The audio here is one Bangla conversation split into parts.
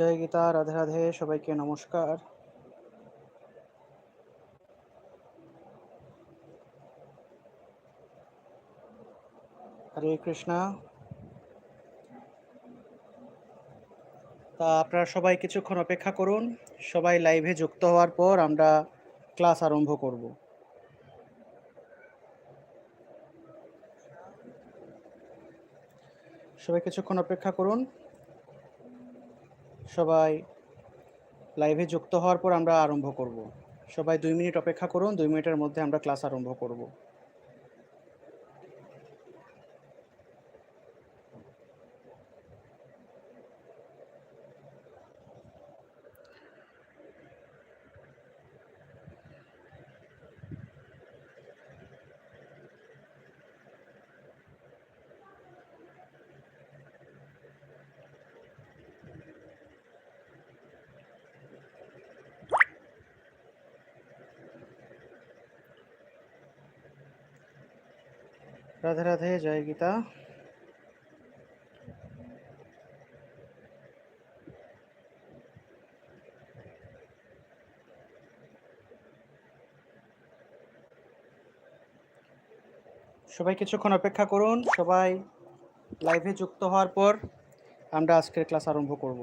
জয় গীতা, রাধে রাধে, সবাইকে নমস্কার। হরে কৃষ্ণা। তা আপনারা সবাই কিছুক্ষণ অপেক্ষা করুন, সবাই লাইভে যুক্ত হওয়ার পর আমরা ক্লাস আরম্ভ করব। সবাই কিছুক্ষণ অপেক্ষা করুন। সবাই লাইভে যুক্ত হওয়ার পর আমরা আরম্ভ করব। সবাই দুই মিনিট অপেক্ষা করুন, দুই মিনিটের মধ্যে আমরা ক্লাস আরম্ভ করব। রাধে রাধে, জয় গীতা। সবাই কিছুক্ষণ অপেক্ষা করুন, সবাই লাইভে যুক্ত হওয়ার পর আমরা আজকের ক্লাস আরম্ভ করব।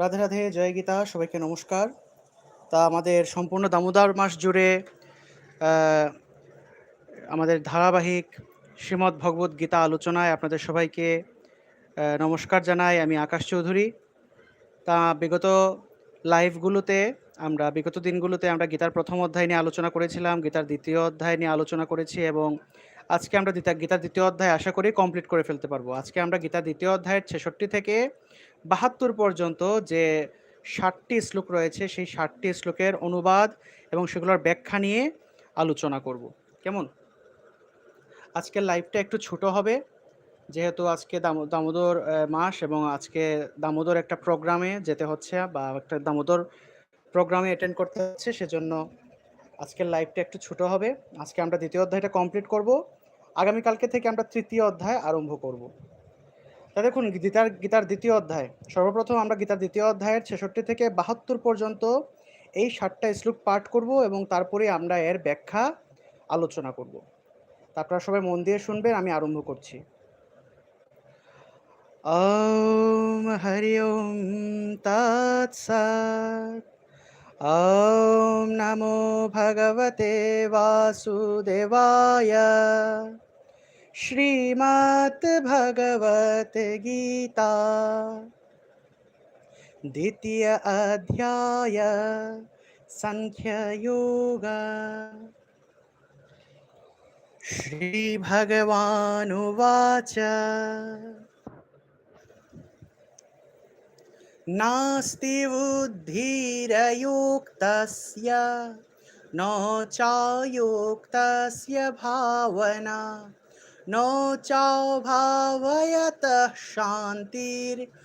রাধে রাধে, জয় গীতা, সবাইকে নমস্কার। তা আমাদের সম্পূর্ণ দামোদর মাস জুড়ে আমাদের ধারাবাহিক শ্রীমদ্ ভগবত গীতা আলোচনায় আপনাদের সবাইকে নমস্কার জানাই আমি আকাশ চৌধুরী। তা বিগত লাইভগুলোতে আমরা, বিগত দিনগুলোতে আমরা গীতার প্রথম অধ্যায় নিয়ে আলোচনা করেছিলাম, গীতার দ্বিতীয় অধ্যায় নিয়ে আলোচনা করেছি এবং আজকে আমরা গীতা দ্বিতীয় অধ্যায় আশা করি কমপ্লিট করে ফেলতে পারব। আজকে আমরা গীতার দ্বিতীয় অধ্যায়ের ছেষট্টি থেকে বাহাত্তর পর্যন্ত যে ষাটটি শ্লোক রয়েছে, সেই ষাটটি শ্লোকের অনুবাদ এবং সেগুলোর ব্যাখ্যা নিয়ে আলোচনা করব। কেমন? আজকের লাইভটা একটু ছোট হবে, যেহেতু আজকে দামো- দামোদর মাস এবং আজকে দামোদর একটা প্রোগ্রামে যেতে হচ্ছে বা একটা দামোদর প্রোগ্রামে অ্যাটেন্ড করতে হচ্ছে, সেজন্য আজকের লাইভটা একটু ছোট হবে। আজকে আমরা দ্বিতীয় অধ্যায়টা কমপ্লিট করব। আগামীকালকে থেকে আমরা তৃতীয় অধ্যায় আরম্ভ করব। তা দেখুন, গীতার গীতার দ্বিতীয় অধ্যায়। সর্বপ্রথম আমরা গীতার দ্বিতীয় অধ্যায়ের ছেষট্টি থেকে বাহাত্তর পর্যন্ত এই ষাটটা শ্লোক পাঠ করব এবং তারপরে আমরা এর ব্যাখ্যা আলোচনা করব। তারপর সবাই মন দিয়ে শুনবেন, আমি আরম্ভ করছি। ওম হরি ওম তৎসৎ ওম নমো ভগবতে বাসুদেবায়। श्रीमद् भगवत गीता। द्वितीय अध्याय सङ्ख्ययोग श्रीभगवानुवाच। नास्ति बुद्धिरयुक्तस्य न चायुक्तस्य भावना। न चाभावयतः शान्तिर्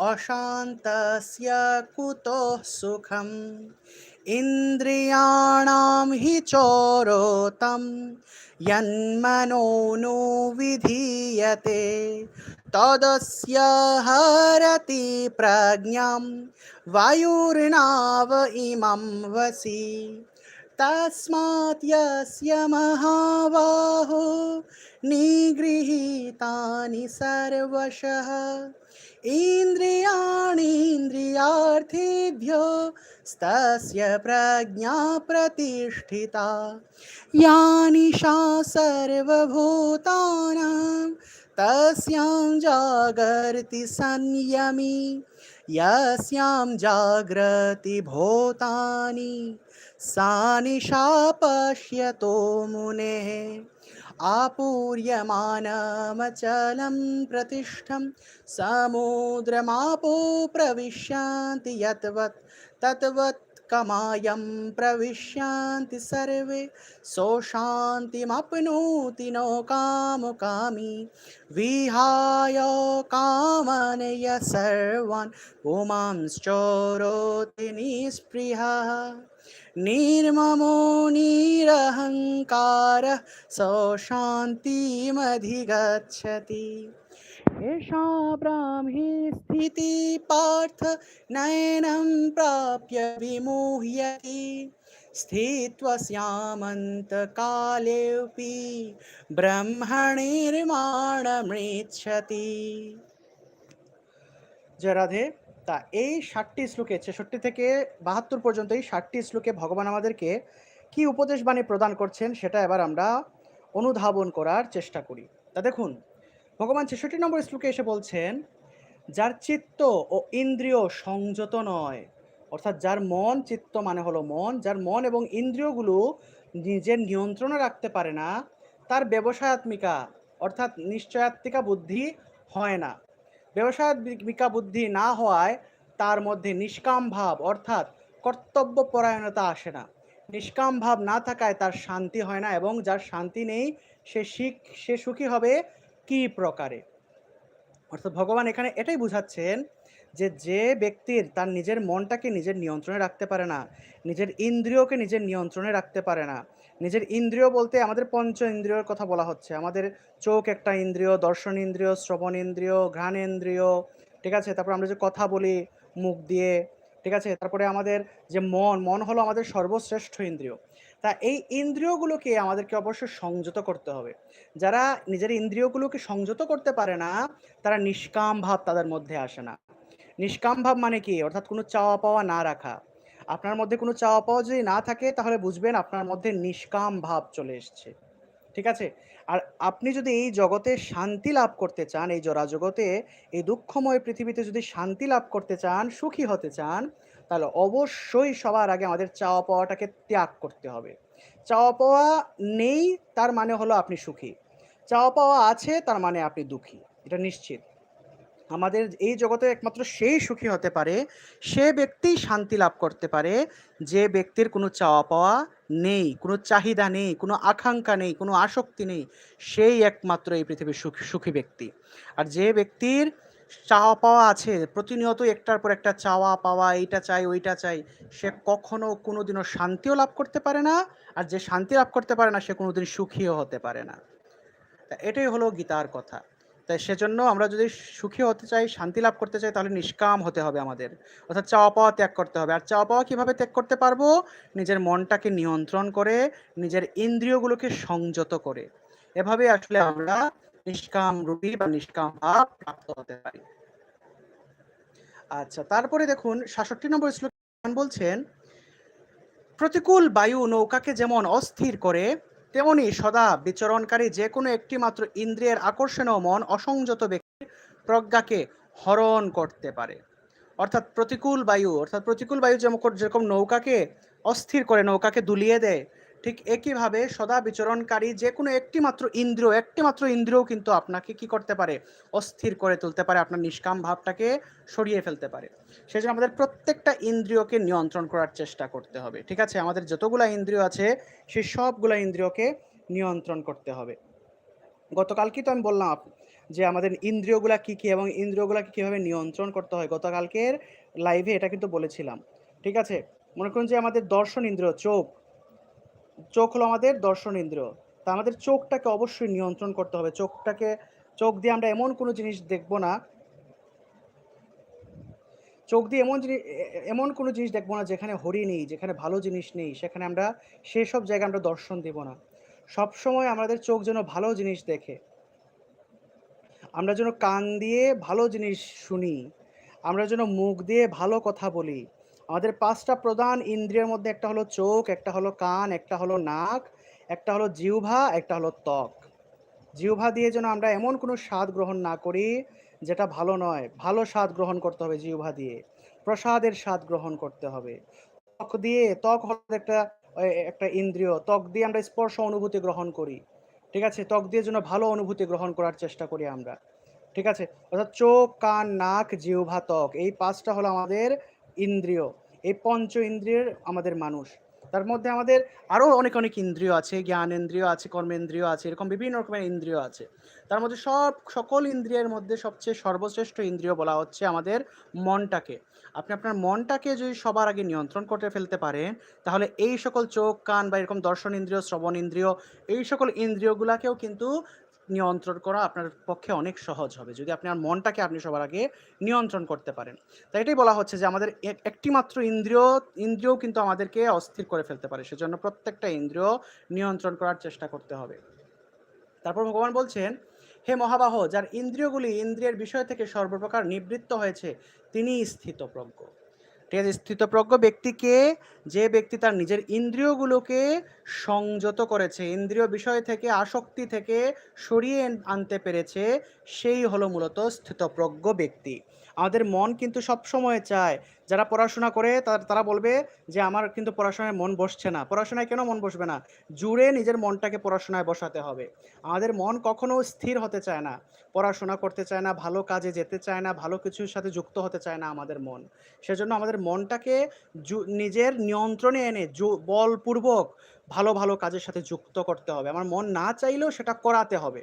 अशान्तस्य कुतो सुखम्। इन्द्रियाणां हि चोरोतं यन्मनो नो विधीयते। तदस्य हरति प्रज्ञां वायुर्नाव इमं वसि। तस्मात् यस्य महाबाहो निगृहीतानि सर्वशः। इन्द्रियाणीन्द्रियार्थेभ्यो स्तस्य प्रज्ञा प्रतिष्ठिता। यानि सा सर्वभूतानां तस्यां जागर्ति संयमी, यस्यां जाग्रति भूतानि सा निशा पश्यतो मुनेः, आपूर्यमानमचलं प्रतिष्ठं, समुद्रमापो प्रविश्यान्ति यत्वत् तद्वत् कमायं प्रविश्यान्ति सर्वे सोशान्तिमप्नोति नो कामकामी विहाय कामनय सर्वान् पुमांश्चोरोति निःस्पृहः। निर्ममो निरहङ्कारः सो शान्तिमधिगच्छति एषा ब्राह्मी स्थिति पार्थ नयनं प्राप्य विमुह्यति स्थित्वा स्यामन्तकालेऽपि ব্রহ্মনির্মাণমৃচ্ছতি জয় রাধে তা এই ষাটটি শ্লোকে ছেষট্টি থেকে বাহাত্তর পর্যন্ত এই ষাটটি শ্লোকে ভগবান আমাদেরকে কি উপদেশ বাণী প্রদান করছেন সেটা এবার আমরা অনুধাবন করার চেষ্টা করি তা দেখুন ভগবান ছেষট্টি নম্বর শ্লোকে এসে বলছেন, যার চিত্ত ও ইন্দ্রিয় সংযত নয়, অর্থাৎ যার মন চিত্ত মানে হলো মন, যার মন এবং ইন্দ্রিয়গুলো নিজের নিয়ন্ত্রণে রাখতে পারে না, তার ব্যবসায়াত্মিকা, অর্থাৎ নিশ্চয়াত্মিকা বুদ্ধি হয় না। ব্যবসায়াত্মিকা বুদ্ধি না হওয়ায় তার মধ্যে নিষ্কাম ভাব, অর্থাৎ কর্তব্য পরায়ণতা আসে না। নিষ্কাম ভাব না থাকায় তার শান্তি হয় না এবং যার শান্তি নেই, সে শিখ, সে সুখী হবে কি প্রকারে? অর্থাৎ ভগবান এখানে এটাই বুঝাচ্ছেন যে যে ব্যক্তির তার নিজের মনটাকে নিজের নিয়ন্ত্রণে রাখতে পারে না, নিজের ইন্দ্রিয়কে নিজের নিয়ন্ত্রণে রাখতে পারে না। নিজের ইন্দ্রিয় বলতে আমাদের পঞ্চ ইন্দ্রিয়র কথা বলা হচ্ছে। আমাদের চোখ একটা ইন্দ্রিয়, দর্শন ইন্দ্রিয়, শ্রবণ ইন্দ্রিয়, ঘ্রাণ ইন্দ্রিয়, ঠিক আছে? তারপর আমরা যে কথা বলি, মুখ দিয়ে, ঠিক আছে? তারপরে আমাদের যে মন মন হলো আমাদের সর্বশ্রেষ্ঠ ইন্দ্রিয়। তা এই ইন্দ্রিয়গুলোকে আমাদেরকে অবশ্যই সংযত করতে হবে। যারা নিজের ইন্দ্রিয়গুলোকে সংযত করতে পারে না, তারা নিষ্কাম ভাব তাদের মধ্যে আসে না। নিষ্কাম ভাব মানে কি? অর্থাৎ কোনো চাওয়া পাওয়া না রাখা। আপনার মধ্যে কোনো চাওয়া পাওয়া যদি না থাকে, তাহলে বুঝবেন আপনার মধ্যে নিষ্কাম ভাব চলে এসছে। ঠিক আছে? আর আপনি যদি এই জগতে শান্তি লাভ করতে চান, এই জরা জগতে, এই দুঃখময় পৃথিবীতে যদি শান্তি লাভ করতে চান, সুখী হতে চান তাহলে অবশ্যই সবার আগে আমাদের চাওয়া পাওয়াটাকে ত্যাগ করতে হবে। চাওয়া পাওয়া নেই, তার মানে হলো আপনি সুখী। চাওয়া পাওয়া আছে, তার মানে আপনি দুঃখী। এটা নিশ্চিত। আমাদের এই জগতে একমাত্র সেই সুখী হতে পারে, সে ব্যক্তি শান্তি লাভ করতে পারে, যে ব্যক্তির কোনো চাওয়া পাওয়া নেই, কোনো চাহিদা নেই, কোনো আকাঙ্ক্ষা নেই, কোনো আসক্তি নেই, সেই একমাত্র এই পৃথিবীর সুখী সুখী ব্যক্তি। আর যে ব্যক্তির চাওয়া পাওয়া আছে প্রতিনিয়ত একটার পর একটা চাওয়া পাওয়া, এইটা চাই, ওইটা চাই, সে কখনো কোনোদিনও শান্তিও লাভ করতে পারে না, আর যে শান্তি লাভ করতে পারে না, সে কোনোদিন সুখীও হতে পারে না। তা এটাই হলো গীতার কথা। তাই সেজন্য আমরা যদি সুখী হতে চাই, শান্তি লাভ করতে চাই, তাহলে নিষ্কাম হতে হবে আমাদের। অর্থাৎ চাওয়া পাওয়া ত্যাগ করতে হবে। আর চাওয়া পাওয়া কীভাবে ত্যাগ করতে পারব? নিজের মনটাকে নিয়ন্ত্রণ করে, নিজের ইন্দ্রিয়গুলোকে সংযত করে। এভাবে আসলে আমরা নিষ্কাম রূপী বা নিষ্কাম ভাব প্রাপ্ত হতে পারি। আচ্ছা তারপরে দেখুন, সাতষট্টি নম্বর শ্লোক বলছেন, প্রতিকূল বায়ু নৌকাকে যেমন অস্থির করে, তেমনি সদা বিচরণকারী যে কোনো একটি মাত্র ইন্দ্রিয়ের আকর্ষণীয় মন অসংযত ব্যক্তির প্রজ্ঞাকে হরণ করতে পারে। অর্থাৎ প্রতিকূল বায়ু, অর্থাৎ প্রতিকূল বায়ু যেমন যেরকম নৌকাকে অস্থির করে, নৌকাকে দুলিয়ে দেয় ঠিক একইভাবে সদা বিচরণকারী যে কোনো একটি মাত্র ইন্দ্রিয় একটি মাত্র ইন্দ্রিয় কিন্তু আপনাকে কি করতে পারে? অস্থির করে তুলতে পারে, আপনার নিষ্কাম ভাবটাকে সরিয়ে ফেলতে পারে। সেজন্য আমাদের প্রত্যেকটা ইন্দ্রিয়কে নিয়ন্ত্রণ করার চেষ্টা করতে হবে, ঠিক আছে? আমাদের যতগুলা ইন্দ্রিয় আছে, সেই সবগুলা ইন্দ্রিয়কে নিয়ন্ত্রণ করতে হবে। গতকালকে তো আমি বললাম যে আমাদের ইন্দ্রিয়গুলা কি কি এবং ইন্দ্রিয়গুলাকে কীভাবে নিয়ন্ত্রণ করতে হয়, গতকালকের লাইভে এটা কিন্তু বলেছিলাম, ঠিক আছে? মনে করুন যে আমাদের দর্শন ইন্দ্রিয়, চোখ চোখ হলো আমাদের দর্শন ইন্দ্রিয়। তা আমাদের চোখটাকে অবশ্যই নিয়ন্ত্রণ করতে হবে। চোখটাকে, চোখ দিয়ে আমরা এমন কোনো জিনিস দেখব না। চোখ দিয়ে এমন জিনিস এমন কোনো জিনিস দেখব না যেখানে হরি নেই, যেখানে ভালো জিনিস নেই, সেখানে আমরা সেসব জায়গায় আমরা দর্শন দেব না। সবসময় আমাদের চোখ যেন ভালো জিনিস দেখে। আমরা যেন কান দিয়ে ভালো জিনিস শুনি। আমরা যেন মুখ দিয়ে ভালো কথা বলি। আমাদের পাঁচটা প্রধান ইন্দ্রিয়ের মধ্যে একটা হলো চোখ, একটা হলো কান, একটা হলো নাক, একটা হলো জিহ্বা, একটা হলো ত্বক। জিহ্বা দিয়ে যেন আমরা এমন কোনো স্বাদ গ্রহণ না করি যেটা ভালো নয়। ভালো স্বাদ গ্রহণ করতে হবে জিহ্বা দিয়ে। প্রসাদের স্বাদ গ্রহণ করতে হবে। ত্বক দিয়ে, ত্বক হলো একটা একটা ইন্দ্রিয়। ত্বক দিয়ে আমরা স্পর্শ অনুভূতি গ্রহণ করি। ঠিক আছে? ত্বক দিয়ে যেন ভালো অনুভূতি গ্রহণ করার চেষ্টা করি আমরা। ঠিক আছে? অর্থাৎ চোখ, কান, নাক, জিহ্বা, ত্বক, এই পাঁচটা হলো আমাদের ইন্দ্রিয়। এই পঞ্চ ইন্দ্রিয়ের আমাদের মানুষ। তার মধ্যে আমাদের আরও অনেক অনেক ইন্দ্রিয় আছে জ্ঞান ইন্দ্রিয় আছে, কর্মেন্দ্রিয় আছে, এরকম বিভিন্ন রকমের ইন্দ্রিয় আছে। তার মধ্যে সব, সকল ইন্দ্রিয়ের মধ্যে সবচেয়ে সর্বশ্রেষ্ঠ ইন্দ্রিয় বলা হচ্ছে আমাদের মনটাকে। আপনি আপনার মনটাকে যদি সবার আগে নিয়ন্ত্রণ করতে ফেলতে পারেন, তাহলে এই সকল চোখ, কান বা এরকম দর্শন ইন্দ্রিয়, শ্রবণ ইন্দ্রিয়, এই সকল ইন্দ্রিয়গুলাকেও কিন্তু নিয়ন্ত্রণ করা আপনার পক্ষে অনেক সহজ হবে। যদি আপনার মনটাকে আপনি সবার আগে নিয়ন্ত্রণ করতে পারেন। তাই এটাই বলা হচ্ছে যে আমাদের একটি মাত্র ইন্দ্রিয়, ইন্দ্রিয়ও কিন্তু আমাদেরকে অস্থির করে ফেলতে পারে। সেজন্য প্রত্যেকটা ইন্দ্রিয় নিয়ন্ত্রণ করার চেষ্টা করতে হবে। তারপর ভগবান বলছেন, হে মহাবাহ, যার ইন্দ্রিয়গুলি ইন্দ্রিয়ের বিষয় থেকে সর্বপ্রকার নিবৃত্ত হয়েছে তিনি স্থিতপ্রজ্ঞ। ঠিক আছে? স্থিতপ্রজ্ঞ ব্যক্তিকে যে ব্যক্তি তার নিজের ইন্দ্রিয়গুলোকে সংযত করেছে, ইন্দ্রিয় বিষয় থেকে, আসক্তি থেকে সরিয়ে আনতে পেরেছে, সেই হলো মূলত স্থিতপ্রজ্ঞ ব্যক্তি। আমাদের মন কিন্তু সব সময় চায়। যারা পড়াশোনা করে, তারা বলবে যে, আমার কিন্তু পড়াশোনায় মন বসছে না। পড়াশোনায় কেন মন বসবে না? জুড়ে নিজের মনটাকে পড়াশোনায় বসাতে হবে। আমাদের মন কখনো স্থির হতে চায় না। পড়াশোনা করতে চায় না, ভালো কাজে যেতে চায় না, ভালো কিছুর সাথে যুক্ত হতে চায় না আমাদের মন। সেজন্য আমাদের মনটাকে নিজের নিয়ন্ত্রণে এনে বলপূর্বক ভালো ভালো কাজের সাথে যুক্ত করতে হবে। আমার মন না চাইলেও সেটা করাতে হবে।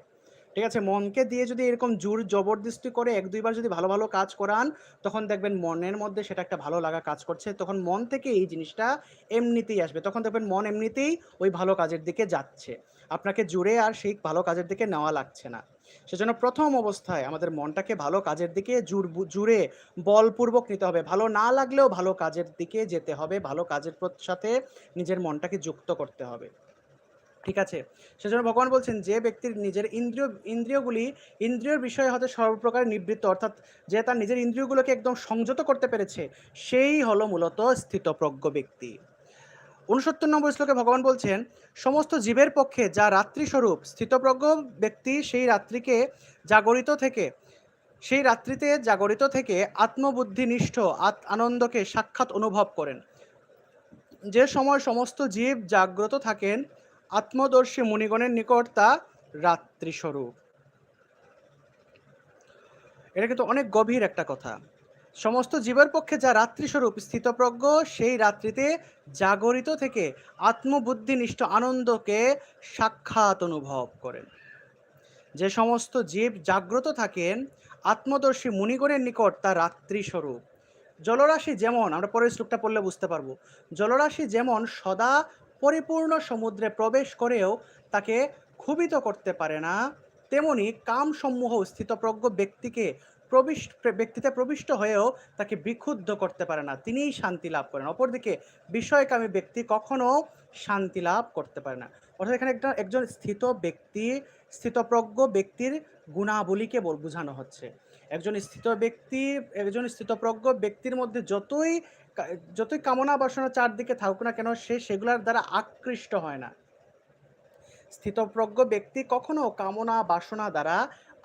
ঠিক আছে? মনকে দিয়ে যদি এরকম জোর জবরদস্তি করে এক দুইবার যদি ভালো ভালো কাজ করান, তখন দেখবেন মনের মধ্যে সেটা একটা ভালো লাগা কাজ করছে। তখন মন থেকে এই জিনিসটা এমনিতেই আসবে। তখন দেখবেন মন এমনিতেই ওই ভালো কাজের দিকে যাচ্ছে। আপনাকে জুড়ে আর সেই ভালো কাজের দিকে নেওয়া লাগছে না। সেজন্য প্রথম অবস্থায় আমাদের মনটাকে ভালো কাজের দিকে জুড়ে বলপূর্বক নিতে হবে। ভালো না লাগলেও ভালো কাজের দিকে যেতে হবে। ভালো কাজের সাথে নিজের মনটাকে যুক্ত করতে হবে। ঠিক আছে? সেজন্য ভগবান বলছেন যে ব্যক্তির নিজের ইন্দ্রিয়, ইন্দ্রিয়গুলি ইন্দ্রিয়র বিষয় হতে সর্বপ্রকার নিবৃত্ত, অর্থাৎ যে তার নিজের ইন্দ্রিয়গুলোকে একদম সংযত করতে পেরেছে, সেই হলো মূলত স্থিতপ্রজ্ঞ ব্যক্তি। উনসত্তর নম্বর শ্লোকে ভগবান বলছেন, সমস্ত জীবের পক্ষে যা রাত্রিস্বরূপ স্থিতপ্রজ্ঞ ব্যক্তি সেই রাত্রিকে জাগরিত থেকে, সেই রাত্রিতে জাগরিত থেকে আত্মবুদ্ধিনিষ্ঠ, আত আনন্দকে সাক্ষাৎ অনুভব করেন। যে সময় সমস্ত জীব জাগ্রত থাকেন আত্মদর্শী মুনিগণের নিকট তা রাত্রিস্বরূপ। এটা কিন্তু অনেক গভীর একটা কথা। সমস্ত জীবের পক্ষে যা রাত্রিস্বরূপ স্থিতপ্রজ্ঞ, সেই রাত্রিতে জাগরিত থেকে আত্মবুদ্ধিনিষ্ঠ আনন্দকে সাক্ষাৎ অনুভব করেন। যে সমস্ত জীব জাগ্রত থাকেন, আত্মদর্শী মুনিগণের নিকট তা রাত্রিস্বরূপ। জলরাশি যেমন, আমরা পরের শ্লোকটা পড়লে বুঝতে পারব। জলরাশি যেমন সদা পরিপূর্ণ সমুদ্রে প্রবেশ করেও তাকে ক্ষুবিত করতে পারে না। তেমনি কামসমূহ স্থিতপ্রজ্ঞ ব্যক্তিকে প্রবিষ্ট, ব্যক্তিতে প্রবিষ্ট হয়েও তাকে বিক্ষুব্ধ করতে পারে না। তিনিই শান্তি লাভ করেন। অপরদিকে বিষয়কামী ব্যক্তি কখনো শান্তি লাভ করতে পারে না। অর্থাৎ এখানে একটা, একজন স্থিত ব্যক্তি, স্থিতপ্রজ্ঞ ব্যক্তির গুণাবলীকে বোঝানো হচ্ছে। একজন স্থিত ব্যক্তি, একজন স্থিতপ্রজ্ঞ ব্যক্তির মধ্যে যতই যতই কামনা বাসনা চারদিকে থাকুক না কেন, সে সেগুলোর দ্বারা আকৃষ্ট হয় না। স্থিতপ্রজ্ঞ ব্যক্তি কখনো কামনা বাসনা দ্বারা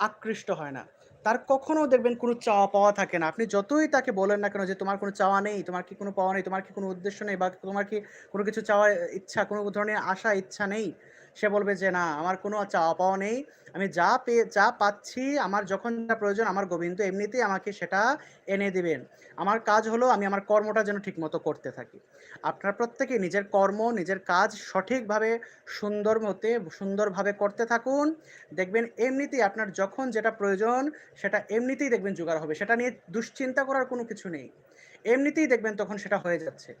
আকৃষ্ট হয় না। তার কখনো দেখবেন কোনো চাওয়া পাওয়া থাকে না। আপনি যতই তাকে বলেন না কেন যে, তোমার কোনো চাওয়া নেই, তোমার কি কোনো পাওয়া নেই, তোমার কি কোনো উদ্দেশ্য নেই, বা তোমার কি কোনো কিছু চাওয়ার ইচ্ছা, কোনো ধরনের আশা, ইচ্ছা নেই? সে বলবে যে, না, আমার কোনো চাওয়া পাওয়া নেই। আমি যা পেয়ে, যা পাচ্ছি, আমার যখন যা প্রয়োজন, আমার গোবিন্দ এমনিতেই আমাকে সেটা এনে দেবেন। আমার কাজ হলো আমি আমার কর্মটা যেন ঠিকমতো করতে থাকি। আপনারা প্রত্যেকে নিজের কর্ম, নিজের কাজ সঠিকভাবে, সুন্দর মতে, সুন্দরভাবে করতে থাকুন। দেখবেন এমনিতেই আপনার যখন যেটা প্রয়োজন, সেটা এমনিতেই দেখবেন জোগাড় হবে। সেটা নিয়ে দুশ্চিন্তা করার কোনো কিছু নেই। এমনিতেই দেখবেন তখন সেটা হয়ে যাচ্ছে।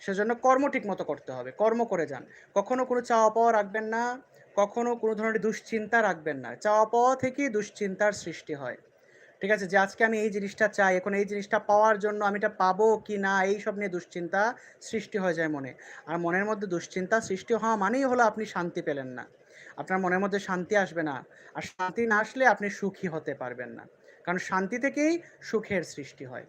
সেজন্য কর্ম ঠিক মতো করতে হবে, কর্ম করে যান। কখনো কোনো চাওয়া পাওয়া রাখবেন না, কখনো কোনো ধরনের দুশ্চিন্তা রাখবেন না। চাওয়া পাওয়া থেকেই দুশ্চিন্তার সৃষ্টি হয়। ঠিক আছে? যে আজকে আমি এই জিনিসটা চাই, এখন এই জিনিসটা পাওয়ার জন্য আমি এটা পাবো কি না এই সব নিয়ে দুশ্চিন্তা সৃষ্টি হয়ে যায় মনে। আর মনের মধ্যে দুশ্চিন্তা সৃষ্টি হওয়া মানেই হলো আপনি শান্তি পেলেন না। আপনার মনের মধ্যে শান্তি আসবে না। আর শান্তি না আসলে আপনি সুখী হতে পারবেন না। কারণ শান্তি থেকেই সুখের সৃষ্টি হয়।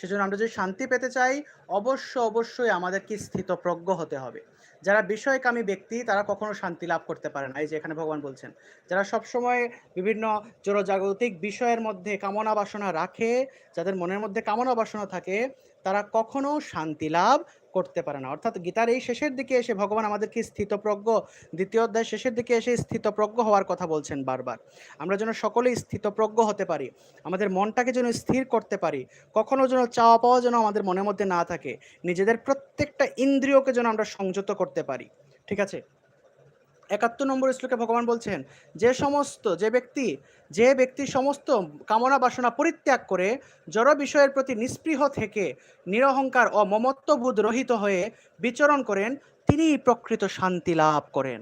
সেজন্য আমরা যদি শান্তি পেতে চাই, অবশ্য অবশ্যই আমাদেরকে স্থিতপ্রজ্ঞ হতে হবে। যারা বিষয়কামী ব্যক্তি, তারা কখনো শান্তি লাভ করতে পারে না। এই যে এখানে ভগবান বলছেন, যারা সবসময় বিভিন্ন জনজাগতিক বিষয়ের মধ্যে কামনা বাসনা রাখে, যাদের মনের মধ্যে কামনা বাসনা থাকে তারা কখনো শান্তি লাভ করতে পারে না। অর্থাৎ গীতার এই শেষের দিকে এসে ভগবান আমাদেরকে স্থিতপ্রজ্ঞ, দ্বিতীয় অধ্যায় শেষের দিকে এসে স্থিতপ্রজ্ঞ হওয়ার কথা বলছেন বারবার। আমরা যেন সকলেই স্থিতপ্রজ্ঞ হতে পারি, আমাদের মনটাকে যেন স্থির করতে পারি, কখনো যেন চাওয়া পাওয়া যেন আমাদের মনের মধ্যে না থাকে, নিজেদের প্রত্যেকটা ইন্দ্রিয়কে যেন আমরা সংযত করতে পারি। ঠিক আছে? একাত্তর নম্বর শ্লোকে ভগবান বলছেন, যে সমস্ত, যে ব্যক্তি যে ব্যক্তি সমস্ত কামনা বাসনা পরিত্যাগ করে, জড় বিষয়ের প্রতি নিস্পৃহ থেকে নিরহংকার ও মমত্ববোধ রহিত হয়ে বিচরণ করেন তিনি প্রকৃত শান্তি লাভ করেন।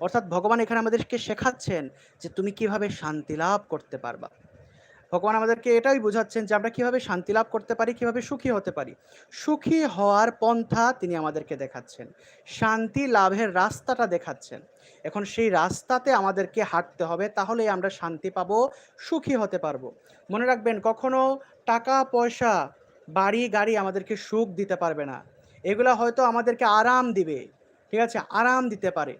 অর্থাৎ ভগবান এখানে আমাদেরকে শেখাচ্ছেন যে তুমি কীভাবে শান্তি লাভ করতে পারবা। ভগবান আমাদেরকে এটাই বোঝাচ্ছেন যে আমরা কীভাবে শান্তি লাভ করতে পারি, কীভাবে সুখী হতে পারি। সুখী হওয়ার পন্থা তিনি আমাদেরকে দেখাচ্ছেন। শান্তি লাভের রাস্তাটা দেখাচ্ছেন। এখন সেই রাস্তাতে আমাদেরকে হাঁটতে হবে, তাহলেই আমরা শান্তি পাবো, সুখী হতে পারব। মনে রাখবেন, কখনো টাকা, পয়সা, বাড়ি, গাড়ি আমাদেরকে সুখ দিতে পারবে না। এগুলা হয়তো আমাদেরকে আরাম দিবে। ঠিক আছে? আরাম দিতে পারে।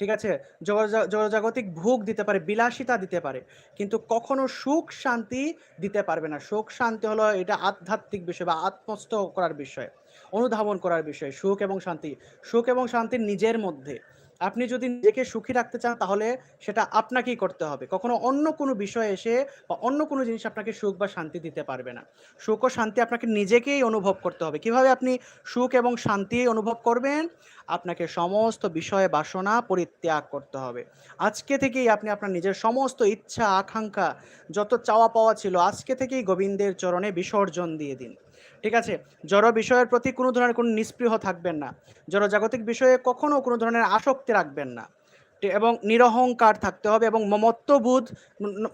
ঠিক আছে? জগজা- জগজাগতিক ভোগ দিতে পারে, বিলাসিতা দিতে পারে। কিন্তু কখনো সুখ শান্তি দিতে পারবে না। সুখ শান্তি হলো এটা আধ্যাত্মিক বিষয় বা আত্মস্থ করার বিষয়, অনুধাবন করার বিষয় সুখ এবং শান্তি। সুখ এবং শান্তি নিজের মধ্যে। আপনি যদি নিজেকে সুখী রাখতে চান, তাহলে সেটা আপনাকেই করতে হবে। কখনো অন্য কোনো বিষয় এসে বা অন্য কোনো জিনিস আপনাকে সুখ বা শান্তি দিতে পারবে না। সুখ ও শান্তি আপনাকে নিজেকেই অনুভব করতে হবে। কীভাবে আপনি সুখ এবং শান্তি অনুভব করবেন? আপনাকে সমস্ত বিষয়ে বাসনা পরিত্যাগ করতে হবে। আজকে থেকেই আপনি আপনার নিজের সমস্ত ইচ্ছা, আকাঙ্ক্ষা, যত চাওয়া পাওয়া ছিল, আজকে থেকেই গোবিন্দের চরণে বিসর্জন দিয়ে দিন। ঠিক আছে? জড় বিষয়ের প্রতি কোনো ধরনের কোনো নিস্পৃহ থাকবেন না। জড় জাগতিক বিষয়ে কখনও কোনো ধরনের আসক্তি রাখবেন না। এবং নিরহংকার থাকতে হবে এবং মমত্ববোধ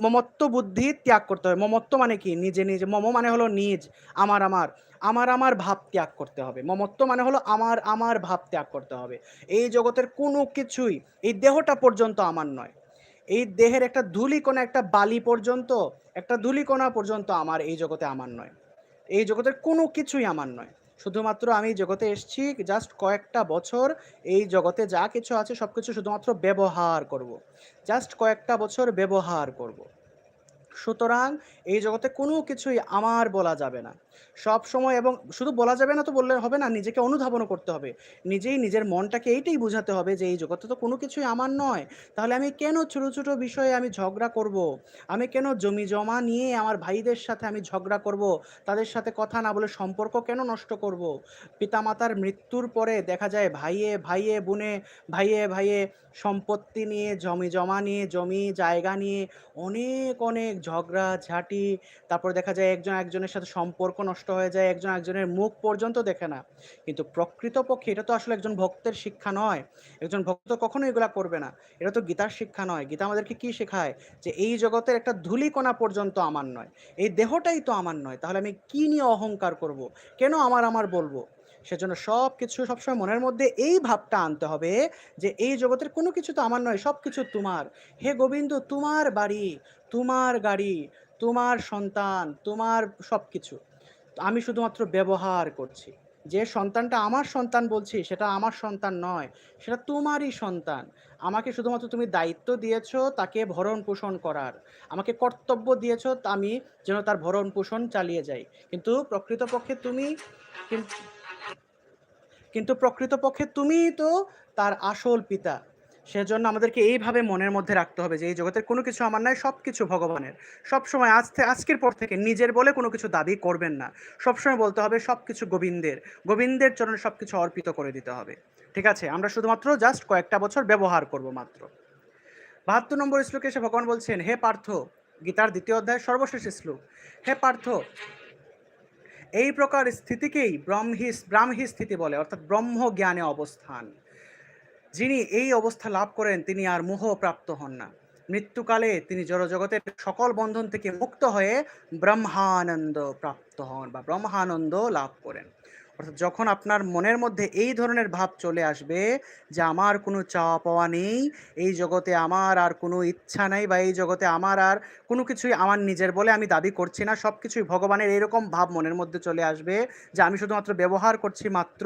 মমত্ব বুদ্ধি ত্যাগ করতে হবে। মমত্ব মানে কি? নিজে নিজে, মম মানে হলো নিজ, আমার আমার। আমার আমার ভাব ত্যাগ করতে হবে। মমত্ব মানে হলো আমার আমার ভাব ত্যাগ করতে হবে। এই জগতের কোনো কিছুই, এই দেহটা পর্যন্ত আমার নয়। এই দেহের একটা ধূলিকণা, একটা বালি পর্যন্ত, একটা ধূলিকণা পর্যন্ত আমার এই জগতে আমার নয়। এই জগতের কোনো কিছুই আমার নয় শুধুমাত্র আমি জগতে এসেছি জাস্ট কয়েকটা বছর এই জগতে যা কিছু আছে সব কিছু শুধুমাত্র ব্যবহার করব। জাস্ট কয়েকটা বছর ব্যবহার করব। সুতরাং এই জগতে কোনো কিছুই আমার বলা যাবে না সব সময় এবং শুধু বলা যাবে না তো বললে হবে না, নিজেকে অনুধাবনও করতে হবে নিজেই নিজের মনটাকে এইটাই বোঝাতে হবে যে এই জগতে তো কোনো কিছুই আমার নয় তাহলে আমি কেন ছোটো ছোটো বিষয়ে আমি ঝগড়া করব। আমি কেন জমি জমা নিয়ে আমার ভাইদের সাথে আমি ঝগড়া করব। তাদের সাথে কথা না বলে সম্পর্ক কেন নষ্ট করব। পিতামাতার মৃত্যুর পরে দেখা যায় ভাইয়ে ভাইয়ে, বোনে, ভাইয়ে ভাইয়ে সম্পত্তি নিয়ে, জমি জমা নিয়ে, জমি জায়গা নিয়ে অনেক অনেক ঝগড়া, ঝাঁটি, তারপর দেখা যায় একজন একজনের সাথে সম্পর্ক নষ্ট হয়ে যায়, একজন একজনের মুখ পর্যন্ত দেখে না। কিন্তু প্রকৃতপক্ষে এটা তো আসলে একজন ভক্তের শিক্ষা নয়। একজন ভক্ত কখনো এগুলা করবে না। এটা তো গীতার শিক্ষা নয়। গীতা আমাদেরকে কি শেখায়? যে এই জগতের একটা ধূলিকণা পর্যন্ত আমার নয়। এই দেহটাই তো আমার নয়। তাহলে আমি কি নিয়ে অহংকার করব? কেন আমার আমার বলব? সেজন্য সব কিছু সবসময় মনের মধ্যে এই ভাবটা আনতে হবে যে এই জগতের কোনো কিছু তো আমার নয় সব কিছু তোমার। হে গোবিন্দ, তোমার বাড়ি। তোমার গাড়ি, তোমার সন্তান, তোমার সব কিছু আমি শুধুমাত্র ব্যবহার করছি। যে সন্তানটা আমার সন্তান বলছি, সেটা আমার সন্তান নয়, সেটা তোমারই সন্তান। আমাকে শুধুমাত্র তুমি দায়িত্ব দিয়েছ তাকে ভরণ পোষণ করার। আমাকে কর্তব্য দিয়েছ আমি যেন তার ভরণ পোষণ চালিয়ে যাই। কিন্তু প্রকৃতপক্ষে তুমি কিন্তু প্রকৃতপক্ষে তুমিই তো তার আসল পিতা। সেজন্য আমাদেরকে এইভাবে মনের মধ্যে রাখতে হবে যে এই জগতের কোনো কিছু আমার নয় সব কিছু ভগবানের। সবসময় আজ থেকে আজকের পর থেকে নিজের বলে কোনো কিছু দাবি করবেন না। সবসময় বলতে হবে সব কিছু গোবিন্দের। গোবিন্দের চরণে সব কিছু অর্পিত করে দিতে হবে। ঠিক আছে? আমরা শুধুমাত্র জাস্ট কয়েকটা বছর ব্যবহার করব মাত্র। বাহাত্তর নম্বর শ্লোকে এসে ভগবান বলছেন, হে পার্থ, গীতার দ্বিতীয় অধ্যায় সর্বশেষ শ্লোক, হে পার্থ, এই প্রকার স্থিতিকেই ব্রহ্মী ব্রাহ্মী স্থিতি বলে, অর্থাৎ ব্রহ্ম জ্ঞানে অবস্থান। যিনি এই অবস্থা লাভ করেন, তিনি আর মোহ প্রাপ্ত হন না। মৃত্যুকালে তিনি জড়জগতের সকল বন্ধন থেকে মুক্ত হয়ে ব্রহ্মানন্দ প্রাপ্ত হন বা ব্রহ্মানন্দ লাভ করেন। অর্থাৎ যখন আপনার মনের মধ্যে এই ধরনের ভাব চলে আসবে যে আমার কোনো চাওয়া পাওয়া নেই, এই জগতে আমার আর কোনো ইচ্ছা নেই বা এই জগতে আমার আর কোনো কিছুই আমার নিজের বলে আমি দাবি করছি না সব কিছুই ভগবানের এরকম ভাব মনের মধ্যে চলে আসবে যে আমি শুধুমাত্র ব্যবহার করছি মাত্র,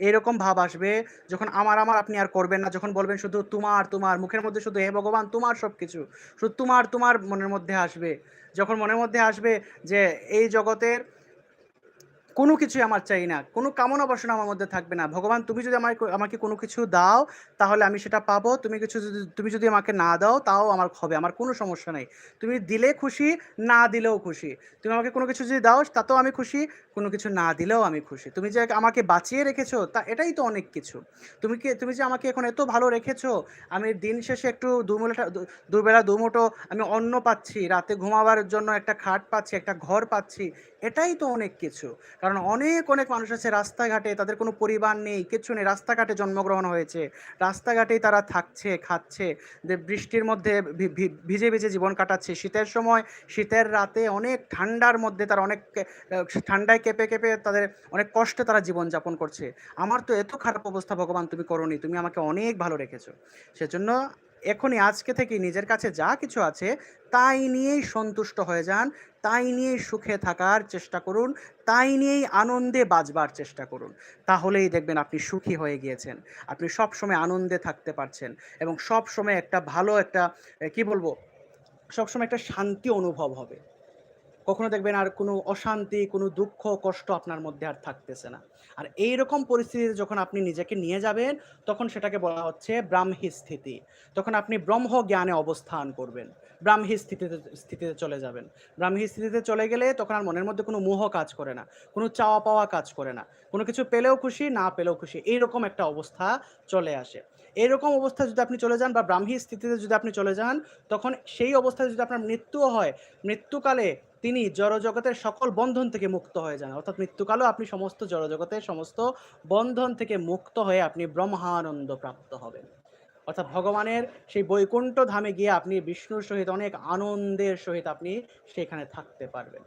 এরকম ভাব আসবে যখন আমার আমার আপনি আর করবেন না, যখন বলবেন শুধু তোমার তোমার, মুখের মধ্যে শুধু হে ভগবান তোমার সব কিছু শুধু তোমার তোমার মনের মধ্যে আসবে, যখন মনের মধ্যে আসবে যে এই জগতের কোনো কিছুই আমার চাই না, কোনো কামনা বাসনা আমার মধ্যে থাকবে না। ভগবান, তুমি যদি আমার আমাকে কোনো কিছু দাও, তাহলে আমি সেটা পাবো। তুমি কিছু যদি, তুমি যদি আমাকে না দাও, তাও আমার হবে, আমার কোনো সমস্যা নেই। তুমি দিলে খুশি, না দিলেও খুশি। তুমি আমাকে কোনো কিছু যদি দাও, তাতেও আমি খুশি, কোনো কিছু না দিলেও আমি খুশি। তুমি যে আমাকে বাঁচিয়ে রেখেছো, তা এটাই তো অনেক কিছু। তুমি কি, তুমি যে আমাকে এখন এত ভালো রেখেছো, আমি দিন শেষে একটু দুমুলোটা দুবেলা দুমুটো আমি অন্ন পাচ্ছি, রাতে ঘুমাবার জন্য একটা খাট পাচ্ছি, একটা ঘর পাচ্ছি এটাই তো অনেক কিছু। কারণ অনেক অনেক মানুষ আছে রাস্তাঘাটে, তাদের কোনো পরিবার নেই কিছু নেই, রাস্তাঘাটে জন্মগ্রহণ হয়েছে। রাস্তাঘাটেই তারা থাকছে, খাচ্ছে যে বৃষ্টির মধ্যে ভিজে ভিজে জীবন কাটাচ্ছে। শীতের সময়, শীতের রাতে অনেক ঠান্ডার মধ্যে তারা অনেক ঠান্ডায় কেঁপে কেঁপে তাদের অনেক কষ্টে তারা জীবনযাপন করছে। আমার তো এত খারাপ অবস্থা ভগবান তুমি করনি, তুমি আমাকে অনেক ভালো রেখেছো। সেজন্য এখনই আজকে থেকে নিজের কাছে যা কিছু আছে, তাই নিয়েই সন্তুষ্ট হয়ে যান, তাই নিয়েই সুখে থাকার চেষ্টা করুন, তাই নিয়েই আনন্দে বাজবার চেষ্টা করুন। তাহলেই দেখবেন আপনি সুখী হয়ে গিয়েছেন, আপনি সবসময় আনন্দে থাকতে পারছেন এবং সবসময় একটা ভালো একটা কি বলব? সবসময় একটা শান্তি অনুভব হবে। কখনো দেখবেন আর কোনো অশান্তি, কোনো দুঃখ, কষ্ট আপনার মধ্যে আর থাকতেছে না। আর এই রকম পরিস্থিতিতে যখন আপনি নিজেকে নিয়ে যাবেন, তখন সেটাকে বলা হচ্ছে ব্রাহ্মী স্থিতি তখন আপনি ব্রহ্ম জ্ঞানে অবস্থান করবেন। ব্রাহ্মী স্থিতিতে স্থিতিতে চলে যাবেন। ব্রাহ্মী স্থিতিতে চলে গেলে তখন আর মনের মধ্যে কোনো মোহ কাজ করে না, কোনো চাওয়া পাওয়া কাজ করে না। কোনো কিছু পেলেও খুশি, না পেলেও খুশি, এইরকম একটা অবস্থা চলে আসে। এইরকম অবস্থা যদি আপনি চলে যান বা ব্রাহ্মী স্থিতিতে যদি আপনি চলে যান, তখন সেই অবস্থায় যদি আপনার মৃত্যুও হয়, মৃত্যুকালে তিনি জড়জগতের সকল বন্ধন থেকে মুক্ত হয়ে যান। অর্থাৎ মৃত্যুকালেও আপনি সমস্ত জড়জগতের সমস্ত বন্ধন থেকে মুক্ত হয়ে আপনি ব্রহ্মানন্দ প্রাপ্ত হবেন। অর্থাৎ ভগবানের সেই বৈকুণ্ঠ ধামে গিয়ে আপনি বিষ্ণুর সহিত অনেক আনন্দের সহিত আপনি সেখানে থাকতে পারবেন।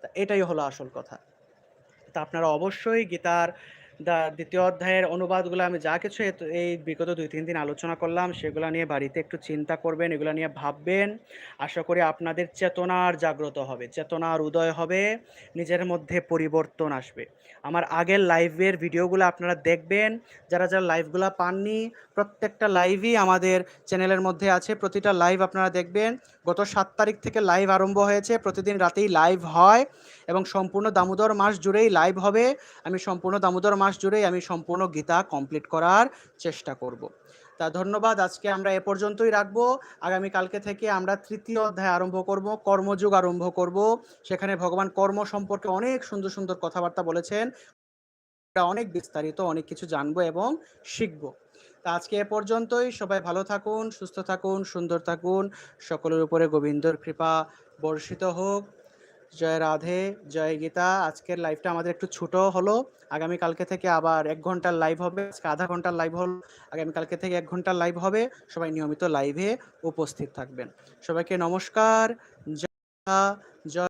তা এটাই হলো আসল কথা। তা আপনারা অবশ্যই গীতার দ্বিতীয় অধ্যায়ের অনুবাদগুলো আমি যা কিছু এই বিগত দুই, তিন দিন আলোচনা করলাম, সেগুলো নিয়ে বাড়িতে একটু চিন্তা করবেন, এগুলো নিয়ে ভাববেন। আশা করি আপনাদের চেতনার জাগ্রত হবে, চেতনার উদয় হবে, নিজের মধ্যে পরিবর্তন আসবে। আমার আগের লাইভের ভিডিওগুলো আপনারা দেখবেন। যারা যারা লাইভগুলো পাননি প্রত্যেকটা লাইভই আমাদের চ্যানেলের মধ্যে আছে। প্রতিটা লাইভ আপনারা দেখবেন। গত সাত তারিখ থেকে লাইভ আরম্ভ হয়েছে। প্রতিদিন রাতেই লাইভ হয় এবং সম্পূর্ণ দামোদর মাস জুড়েই লাইভ হবে। আমি সম্পূর্ণ দামোদর মাস জুড়েই আমি সম্পূর্ণ গীতা কমপ্লিট করার চেষ্টা করব। তা ধন্যবাদ। আজকে আমরা এ পর্যন্তই রাখব। আগামী কালকে থেকে আমরা তৃতীয় অধ্যায় আরম্ভ করব, কর্মযুগ আরম্ভ করব। সেখানে ভগবান কর্ম সম্পর্কে অনেক সুন্দর সুন্দর কথাবার্তা বলেছেন। অনেক বিস্তারিত অনেক কিছু জানব এবং শিখব। তা আজকে এ পর্যন্তই। সবাই ভালো থাকুন, সুস্থ থাকুন, সুন্দর থাকুন। সকলের উপরে গোবিন্দর কৃপা বর্ষিত হোক। জয় রাধে, জয় গীতা। আজকের লাইভটা আমাদের একটু ছোট হলো। আগামী কালকে থেকে আবার এক ঘণ্টার লাইভ হবে। আজকে আধা ঘণ্টার লাইভ হল। আগামী কালকে থেকে এক ঘণ্টার লাইভ হবে। সবাই নিয়মিত লাইভে উপস্থিত থাকবেন। সবাইকে নমস্কার। জয় জয়